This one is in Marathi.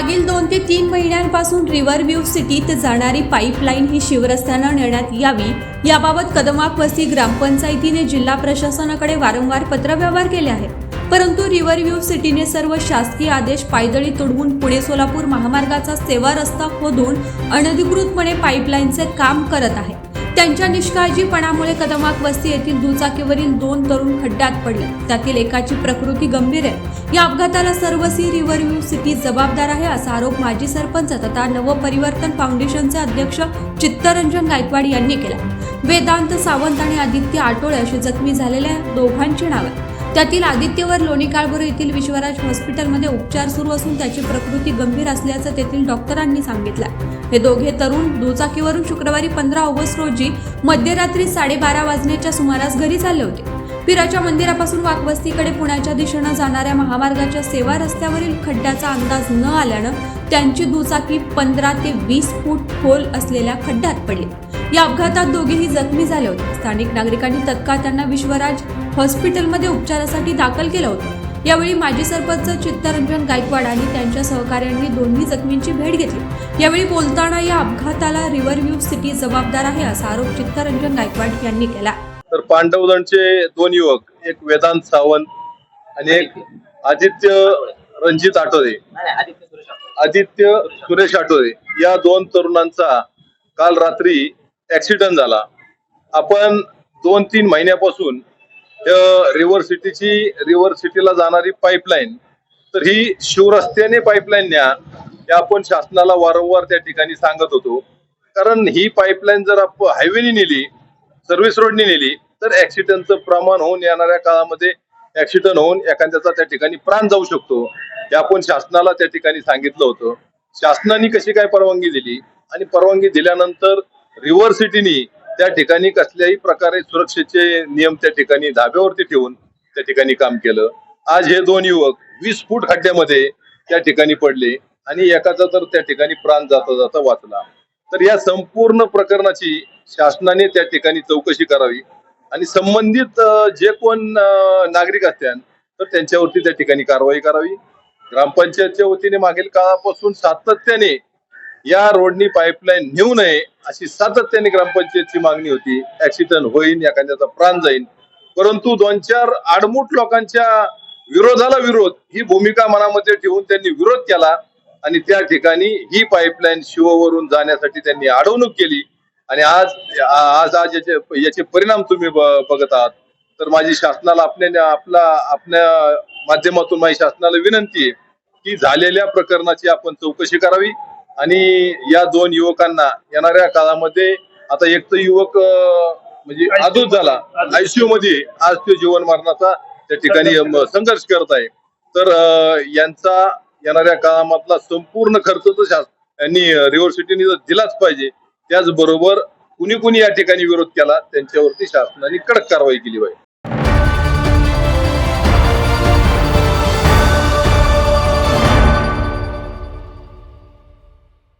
मागील दोन ते तीन महिन्यांपासून रिव्हर व्ह्यू सिटीत जाणारी पाईपलाईन ही शिवरस्त्यानं नेण्यात यावी. याबाबत कदमाक वस्ती ग्रामपंचायतीने जिल्हा प्रशासनाकडे वारंवार पत्रव्यवहार केले आहेत. परंतु रिव्हर व्ह्यू सिटीने सर्व शासकीय आदेश पायदळी तुडवून पुणे सोलापूर महामार्गाचा सेवा रस्ता खोदून अनधिकृतपणे पाईपलाईनचे काम करत आहे. त्यांच्या निष्काळजीपणामुळे कदमाक वस्ती येथील दुचाकीवरील दोन तरुण खड्ड्यात पडले. त्यातील एकाची प्रकृती गंभीर आहे. या अपघाताला सर्वसी सी व्ह्यू सिटी जबाबदार आहे असा आरोप माजी सरपंच तथा नवपरिवर्तन फाउंडेशनचे अध्यक्ष चित्तरंजन गायकवाड यांनी केला. वेदांत सावंत आणि आदित्य आटोळे असे जखमी झालेल्या दोघांची नावे. त्यातील आदित्यवर लोणी काळभोर येथील विश्वराज हॉस्पिटलमध्ये उपचार सुरू असून त्याची प्रकृती गंभीर असल्याचं तेथील डॉक्टरांनी सांगितलं. हे दोघे तरुण दुचाकीवरून शुक्रवारी पंधरा ऑगस्ट रोजी मध्यरात्री साडेबारा वाजण्याच्या सुमारास घरी चालले होते. पिराच्या मंदिरापासून वाकवस्तीकडे पुण्याच्या दिशेनं जाणाऱ्या महामार्गाच्या सेवा रस्त्यावरील खड्ड्याचा अंदाज न आल्यानं त्यांची दुचाकी पंधरा ते वीस फूट खोल असलेल्या खड्ड्यात पडली. या अपघातात दोघेही जखमी झाले होते. स्थानिक नागरिकांनी तत्काळ त्यांना विश्वराज हॉस्पिटलमध्ये उपचारासाठी दाखल केलं होतं. यावेळी माजी सरपंच चित्तरंजन गायकवाड आणि त्यांच्या सहकाऱ्यांनी दोन्ही जखमींची भेट घेतली. यावेळी बोलताना या अपघाताला रिव्हर व्ह्यू सिटी जबाबदार आहे असा आरोप चित्तरंजन गायकवाड यांनी केला. तर पांडवजणचे दोन युवक एक वेदांत सावंत आणि एक आदित्य रणजित आठवडे आदित्य सुरेश आठवरे या दोन तरुणांचा काल रात्री ऍक्सिडेंट झाला. आपण दोन तीन महिन्यापासून रिव्हर सिटीची रिव्हर सिटीला जाणारी पाईपलाईन तर ही शिवरस्त्याने पाईपलाईन न्या हे आपण शासनाला वारंवार त्या ठिकाणी सांगत होतो. कारण ही पाईपलाईन जर आपण हायवेने नेली सर्व्हिस रोडने नेली तर ऍक्सिडेंटचं प्रमाण होऊन येणाऱ्या काळामध्ये ऍक्सिडेंट होऊन एखाद्याचा त्या ठिकाणी प्राण जाऊ शकतो. हे आपण शासनाला त्या ठिकाणी सांगितलं होतं. शासनाने कशी काय परवानगी दिली? आणि परवानगी दिल्यानंतर रिव्हर सिटीनी त्या ठिकाणी कसल्याही प्रकारे सुरक्षेचे नियम त्या ठिकाणी धाब्यावरती ठेवून त्या ठिकाणी काम केलं. आज हे दोन युवक वीस फूट खड्ड्यामध्ये त्या ठिकाणी पडले आणि एकाचा तर त्या ठिकाणी प्राण जाता जाता वाचला. तर या संपूर्ण प्रकरणाची शासनाने त्या ठिकाणी चौकशी करावी आणि संबंधित जे कोण नागरिक असतील तर त्यांच्यावरती त्या ठिकाणी कारवाई करावी. ग्रामपंचायतच्या वतीने मागील काळापासून सातत्याने या रोडनी पाईपलाईन नेऊ नये अशी सातत्याने ग्रामपंचायतची मागणी होती. ऍक्सिडेंट होईल एखाद्याचा प्राण जाईल परंतु दोन चार आडमूट लोकांच्या विरोधाला विरोध ही भूमिका मनामध्ये ठेवून त्यांनी विरोध केला आणि त्या ठिकाणी ही पाईपलाईन शिववरून जाण्यासाठी त्यांनी अडवणूक केली. आणि आज आज आज याचे याचे परिणाम तुम्ही ब- बघत आहात. तर माझी शासनाला आपल्या आपला आपल्या माध्यमातून माझी शासनाला विनंती आहे की झालेल्या प्रकरणाची आपण चौकशी करावी. आणि या दोन युवकांना येणाऱ्या काळामध्ये आता एक तर युवक म्हणजे आदूत झाला. आयसीयू मध्ये आज तो जीवन मरणाचा त्या ठिकाणी संघर्ष करत आहे. तर यांचा येणाऱ्या काळामधला संपूर्ण खर्च तर यांनी रिव्हर सिटीने दिलाच पाहिजे. त्याचबरोबर कुणी कुणी या ठिकाणी विरोध केला त्यांच्यावरती शासनाने कडक कारवाई केली पाहिजे.